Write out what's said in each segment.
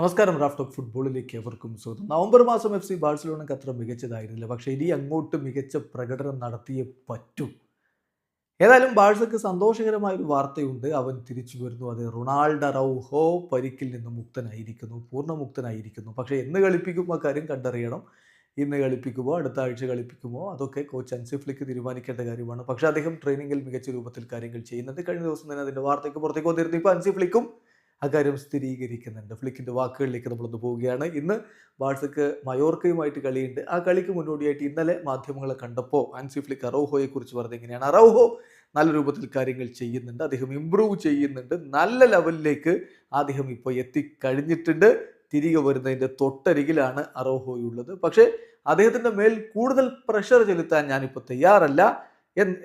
നമസ്കാരം Raf talk ഫുട്ബോളിലേക്ക് എവർക്കും സ്വാഗതം. നവംബർ മാസം എഫ് സി ബാഴ്സലോണക്ക് അത്ര മികച്ചതായിരുന്നില്ല. പക്ഷേ ഇനി അങ്ങോട്ട് മികച്ച പ്രകടനം നടത്തിയേ പറ്റൂ. ഏതായാലും ബാഴ്സക്ക് സന്തോഷകരമായ ഒരു വാർത്തയുണ്ട്. അവൻ തിരിച്ചു വരുന്നു. അത് റൊണാൾഡോ റൗഹോ പരിക്കിൽ നിന്ന് മുക്തനായിരിക്കുന്നു പൂർണമുക്തനായിരിക്കുന്നു. പക്ഷേ എന്ന് കളിപ്പിക്കുമ്പോൾ കാര്യം കണ്ടറിയണം. ഇന്ന് കളിപ്പിക്കുമോ? അടുത്ത ആഴ്ച കളിപ്പിക്കുമോ? അതൊക്കെ കോച്ച് അൻസിഫ്ലിക്ക് തീരുമാനിക്കേണ്ട കാര്യമാണ്. പക്ഷേ അദ്ദേഹം ട്രെയിനിങ്ങിൽ മികച്ച രൂപത്തിൽ കാര്യങ്ങൾ ചെയ്യുന്നുണ്ട്. കഴിഞ്ഞ ദിവസം തന്നെ അതിന്റെ വാർത്തയ്ക്ക് പുറത്തേക്ക് വന്നിരുന്നു. ഇപ്പോൾ അൻസിഫ്ലിക്കും അക്കാര്യം സ്ഥിരീകരിക്കുന്നുണ്ട്. ഫ്ലിക്കിന്റെ വാക്കുകളിലേക്ക് നമ്മളൊന്ന് പോവുകയാണ്. ഇന്ന് ബാഴ്സക്ക് മയോർക്കയുമായിട്ട് കളിയുണ്ട്. ആ കളിക്ക് മുന്നോടിയായിട്ട് ഇന്നലെ മാധ്യമങ്ങളെ കണ്ടപ്പോൾ ആൻസി ഫ്ലിക്ക് അറോഹോയെക്കുറിച്ച് പറഞ്ഞത് എങ്ങനെയാണ്? അറൗഹോ നല്ല രൂപത്തിൽ കാര്യങ്ങൾ ചെയ്യുന്നുണ്ട്. അദ്ദേഹം ഇമ്പ്രൂവ് ചെയ്യുന്നുണ്ട്. നല്ല ലെവലിലേക്ക് അദ്ദേഹം ഇപ്പോൾ എത്തിക്കഴിഞ്ഞിട്ടുണ്ട്. തിരികെ വരുന്നതിന്റെ തൊട്ടരികിലാണ് അറോഹോയുള്ളത്. പക്ഷേ അദ്ദേഹത്തിന്റെ മേൽ കൂടുതൽ പ്രഷർ ചെലുത്താൻ ഞാനിപ്പോൾ തയ്യാറല്ല.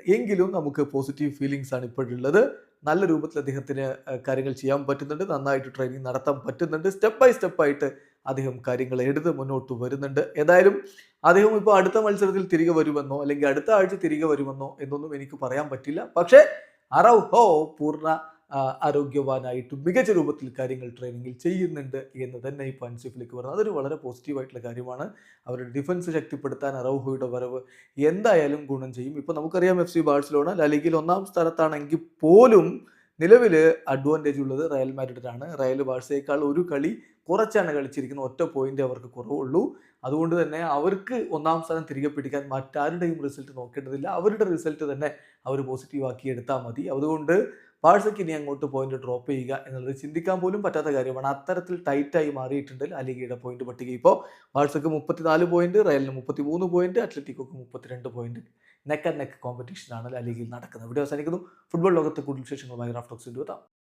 എങ്കിലും നമുക്ക് പോസിറ്റീവ് ഫീലിങ്സ് ആണ് ഇപ്പോഴുള്ളത്. നല്ല രൂപത്തിൽ അദ്ദേഹത്തിന് കാര്യങ്ങൾ ചെയ്യാൻ പറ്റുന്നുണ്ട്. നന്നായിട്ട് ട്രെയിനിങ് നടത്താൻ പറ്റുന്നുണ്ട്. സ്റ്റെപ്പ് ബൈ സ്റ്റെപ്പായിട്ട് അദ്ദേഹം കാര്യങ്ങൾ എടുത്ത് മുന്നോട്ട് വരുന്നുണ്ട്. ഏതായാലും അദ്ദേഹം ഇപ്പോൾ അടുത്ത മത്സരത്തിൽ തിരികെ വരുമെന്നോ അല്ലെങ്കിൽ അടുത്ത ആഴ്ച തിരികെ വരുമെന്നോ എന്നൊന്നും എനിക്ക് പറയാൻ പറ്റില്ല. പക്ഷേ അറൗഹോ പൂർണ ആ, ആരോഗ്യവാനായിട്ട് മികച്ച രൂപത്തിൽ കാര്യങ്ങൾ ട്രെയിനിങ്ങിൽ ചെയ്യുന്നുണ്ട് എന്ന് തന്നെ ഈ പൻസിഫിലേക്ക് പറഞ്ഞു. അതൊരു വളരെ പോസിറ്റീവായിട്ടുള്ള കാര്യമാണ്. അവരുടെ ഡിഫൻസ് ശക്തിപ്പെടുത്താൻ അറൗഹോയുടെ വരവ് എന്തായാലും ഗുണം ചെയ്യും. ഇപ്പോൾ നമുക്കറിയാം എഫ് സി ബാഴ്സലോണ ലലിഗയിൽ ഒന്നാം സ്ഥലത്താണെങ്കിൽ പോലും നിലവിൽ അഡ്വാന്റേജ് ഉള്ളത് റയൽ മാഡ്രിഡിനാണ് റയൽ ബാഴ്സയേക്കാൾ ഒരു കളി കുറച്ചാണ് കളിച്ചിരിക്കുന്നത് ഒറ്റ പോയിന്റ് അവർക്ക് കുറവുള്ളൂ. അതുകൊണ്ട് തന്നെ അവർക്ക് ഒന്നാം സ്ഥാനം തിരികെ പിടിക്കാൻ മറ്റാരുടെയും റിസൾട്ട് നോക്കേണ്ടതില്ല. അവരുടെ റിസൾട്ട് തന്നെ അവർ പോസിറ്റീവ് ആക്കി എടുത്താൽ മതി. അതുകൊണ്ട് ബാഴ്സയ്ക്ക് ഇനി അങ്ങോട്ട് പോയിന്റ് ഡ്രോപ്പ് ചെയ്യുക എന്നുള്ളത് ചിന്തിക്കാൻ പോലും പറ്റാത്ത കാര്യമാണ്. അത്തരത്തിൽ ടൈറ്റായി മാറിയിട്ടുണ്ട് അലിഗയുടെ പോയിന്റ് പട്ടിക. ഇപ്പോൾ ബാഴ്സയ്ക്ക് മുപ്പത്തിനാല് പോയിന്റ് റയലിന് മുപ്പത്തി മൂന്ന് പോയിന്റ് അത്ലറ്റിക്കോക്ക് മുപ്പത്തിരണ്ട് പോയിന്റ് നെക്ക് ആൻഡ് നെക്ക് കോമ്പറ്റീഷനാണ് അലിഗയിൽ നടക്കുന്നത്. ഇവിടെ അവസാനിക്കുന്നു. ഫുട്ബോൾ ലോകത്തെ കൂടുതൽ വിശേഷങ്ങളുമായി റാഫ്റ്റോക്സിന്റെ